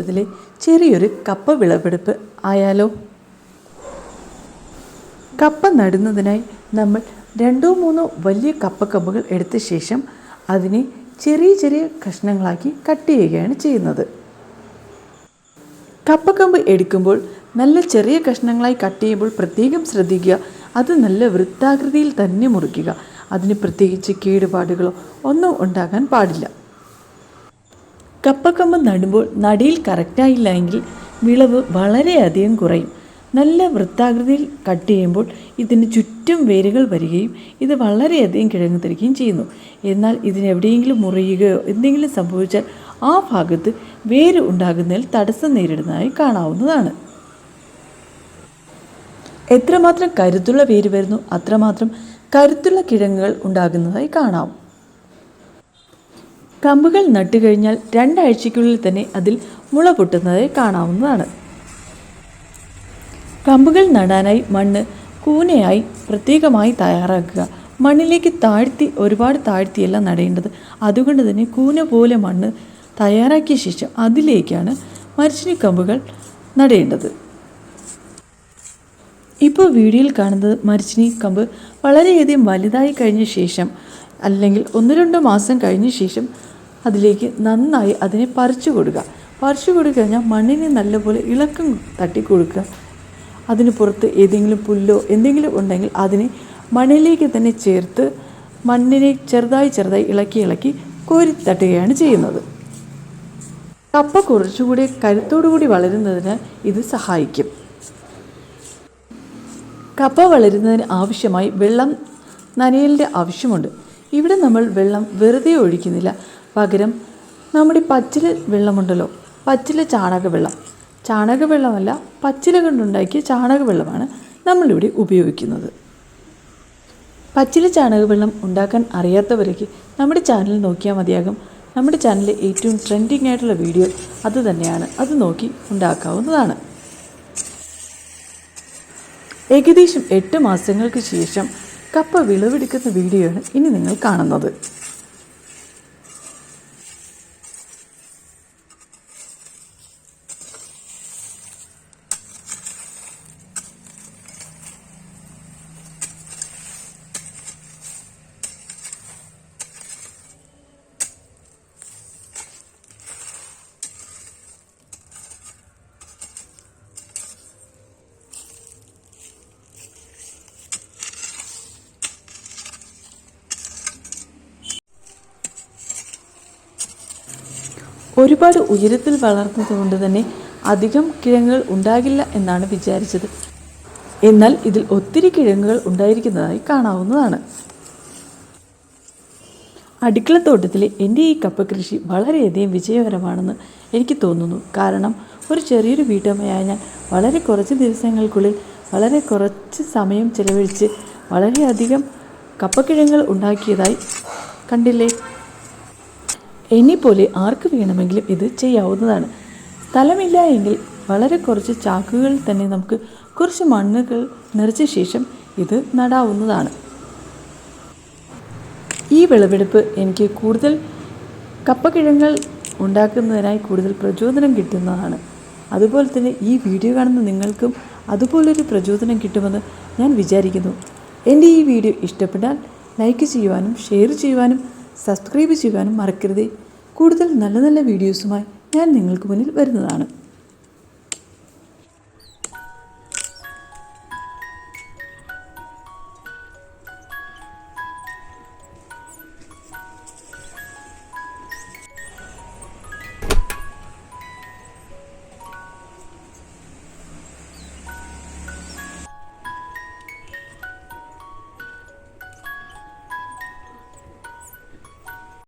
ഇതിലെ ചെറിയൊരു കപ്പ വിളവെടുപ്പ് ആയാലോ? കപ്പ നടുന്നതിനായി നമ്മൾ രണ്ടോ മൂന്നോ വലിയ കപ്പ കമ്പുകൾ എടുത്ത ശേഷം അതിനെ ചെറിയ ചെറിയ കഷ്ണങ്ങളാക്കി കട്ട് ചെയ്യുകയാണ് ചെയ്യുന്നത്. കപ്പക്കമ്പ് എടുക്കുമ്പോൾ നല്ല ചെറിയ കഷ്ണങ്ങളായി കട്ട് ചെയ്യുമ്പോൾ പ്രത്യേകം ശ്രദ്ധിക്കുക. അത് നല്ല വൃത്താകൃതിയിൽ തന്നെ മുറിക്കുക. അതിന് പ്രത്യേകിച്ച് കേടുപാടുകളോ ഒന്നും ഉണ്ടാകാൻ പാടില്ല. കപ്പക്കമ്പ് നടുമ്പോൾ നടിയിൽ കറക്റ്റായില്ല എങ്കിൽ വിളവ് വളരെയധികം കുറയും. നല്ല വൃത്താകൃതിയിൽ കട്ട് ചെയ്യുമ്പോൾ ഇതിന് ചുറ്റും വേരുകൾ വരികയും ഇത് വളരെയധികം കിഴങ്ങ് തരികയും ചെയ്യുന്നു. എന്നാൽ ഇതിനെവിടെയെങ്കിലും മുറിയുകയോ എന്തെങ്കിലും സംഭവിച്ചാൽ ആ ഭാഗത്ത് വേര് ഉണ്ടാകുന്നതിൽ തടസ്സം നേരിടുന്നതായി കാണാവുന്നതാണ്. എത്രമാത്രം കരുത്തുള്ള വേര് വരുന്നു അത്രമാത്രം കരുത്തുള്ള കിഴങ്ങുകൾ ഉണ്ടാകുന്നതായി കാണാം. കമ്പുകൾ നട്ടുകഴിഞ്ഞാൽ രണ്ടാഴ്ചയ്ക്കുള്ളിൽ തന്നെ അതിൽ മുള പൊട്ടുന്നതായി കാണാവുന്നതാണ്. കമ്പുകൾ നടാനായി മണ്ണ് കൂനയായി പ്രത്യേകമായി തയ്യാറാക്കുക. മണ്ണിലേക്ക് താഴ്ത്തി ഒരുപാട് താഴ്ത്തിയല്ല നടേണ്ടത്. അതുകൊണ്ട് തന്നെ കൂന പോലെ മണ്ണ് തയ്യാറാക്കിയ ശേഷം അതിലേക്കാണ് മരച്ചിനി കമ്പുകൾ നടേണ്ടത്. ഇപ്പോൾ വീഡിയോയിൽ കാണുന്നത് മരച്ചിനി കമ്പ് വളരെയധികം വലുതായി കഴിഞ്ഞ ശേഷം അല്ലെങ്കിൽ ഒന്ന് രണ്ട് മാസം കഴിഞ്ഞ ശേഷം അതിലേക്ക് നന്നായി അതിനെ പറിച്ചു കൊടുക്കുക. പറിച്ചു കൊടുക്കുക കഴിഞ്ഞാൽ മണ്ണിനെ നല്ലപോലെ ഇളക്കം തട്ടി കൊടുക്കുക അതിന് പുറത്ത് ഏതെങ്കിലും പുല്ലോ എന്തെങ്കിലും ഉണ്ടെങ്കിൽ അതിനെ മണ്ണിലേക്ക് തന്നെ ചേർത്ത് മണ്ണിനെ ചെറുതായി ചെറുതായി ഇളക്കി ഇളക്കി കോരി തട്ടുകയാണ് ചെയ്യുന്നത്. കപ്പ കുറച്ചുകൂടി കരുത്തോടുകൂടി വളരുന്നതിന് ഇത് സഹായിക്കും. കപ്പ വളരുന്നതിന് ആവശ്യമായി വെള്ളം നനയലിന്റെ ആവശ്യമുണ്ട്. ഇവിടെ നമ്മൾ വെള്ളം വെറുതെ ഒഴിക്കുന്നില്ല. പകരം നമ്മുടെ പച്ചില വെള്ളമുണ്ടല്ലോ പച്ചില ചാണക വെള്ളമല്ല പച്ചില കൊണ്ടുണ്ടാക്കിയ ചാണകവെള്ളമാണ് നമ്മളിവിടെ ഉപയോഗിക്കുന്നത്. പച്ചില ചാണക വെള്ളം ഉണ്ടാക്കാൻ അറിയാത്തവരേക്ക് നമ്മുടെ ചാനൽ നോക്കിയാൽ മതിയാകും. നമ്മുടെ ചാനലിലെ ഏറ്റവും ട്രെൻഡിങ് ആയിട്ടുള്ള വീഡിയോ അത് തന്നെയാണ്. അത് നോക്കി ഉണ്ടാക്കാവുന്നതാണ്. ഏകദേശം എട്ട് മാസങ്ങൾക്ക് ശേഷം കപ്പ വിളവെടുക്കുന്ന വീഡിയോ ആണ് ഇനി നിങ്ങൾ കാണുന്നത്. ഒരുപാട് ഉയരത്തിൽ വളർന്നതുകൊണ്ട് തന്നെ അധികം കിഴങ്ങുകൾ ഉണ്ടാകില്ല എന്നാണ് വിചാരിച്ചത്. എന്നാൽ ഇതിൽ ഒത്തിരി കിഴങ്ങുകൾ ഉണ്ടായിരിക്കുന്നതായി കാണാവുന്നതാണ്. അടുക്കളത്തോട്ടത്തിലെ എന്റെ ഈ കപ്പ കൃഷി വളരെയധികം വിജയകരമാണെന്ന് എനിക്ക് തോന്നുന്നു. കാരണം ഒരു ചെറിയൊരു വീട്ടമ്മയായ ഞാൻ വളരെ കുറച്ച് ദിവസങ്ങൾക്കുള്ളിൽ വളരെ കുറച്ച് സമയം ചെലവഴിച്ച് വളരെയധികം കപ്പക്കിഴങ്ങുകൾ ഉണ്ടാക്കിയതായി കണ്ടില്ലേ? എന്നെപ്പോലെ ആർക്ക് വേണമെങ്കിലും ഇത് ചെയ്യാവുന്നതാണ്. സ്ഥലമില്ല എങ്കിൽ വളരെ കുറച്ച് ചാക്കുകളിൽ തന്നെ നമുക്ക് കുറച്ച് മണ്ണുകൾ നിറച്ച ശേഷം ഇത് നടാവുന്നതാണ്. ഈ വിളവെടുപ്പ് എനിക്ക് കൂടുതൽ കപ്പക്കിഴങ്ങൾ ഉണ്ടാക്കുന്നതിനായി കൂടുതൽ പ്രചോദനം കിട്ടുന്നതാണ്. അതുപോലെ തന്നെ ഈ വീഡിയോ കാണുന്ന നിങ്ങൾക്കും അതുപോലൊരു പ്രചോദനം കിട്ടുമെന്ന് ഞാൻ വിചാരിക്കുന്നു. എന്റെ ഈ വീഡിയോ ഇഷ്ടപ്പെട്ടാൽ ലൈക്ക് ചെയ്യുവാനും ഷെയർ ചെയ്യുവാനും സബ്സ്ക്രൈബ് ചെയ്യുവാനും മറക്കരുതേ. കൂടുതൽ നല്ല നല്ല വീഡിയോസുമായി ഞാൻ നിങ്ങൾക്ക് മുന്നിൽ വരുന്നതാണ്.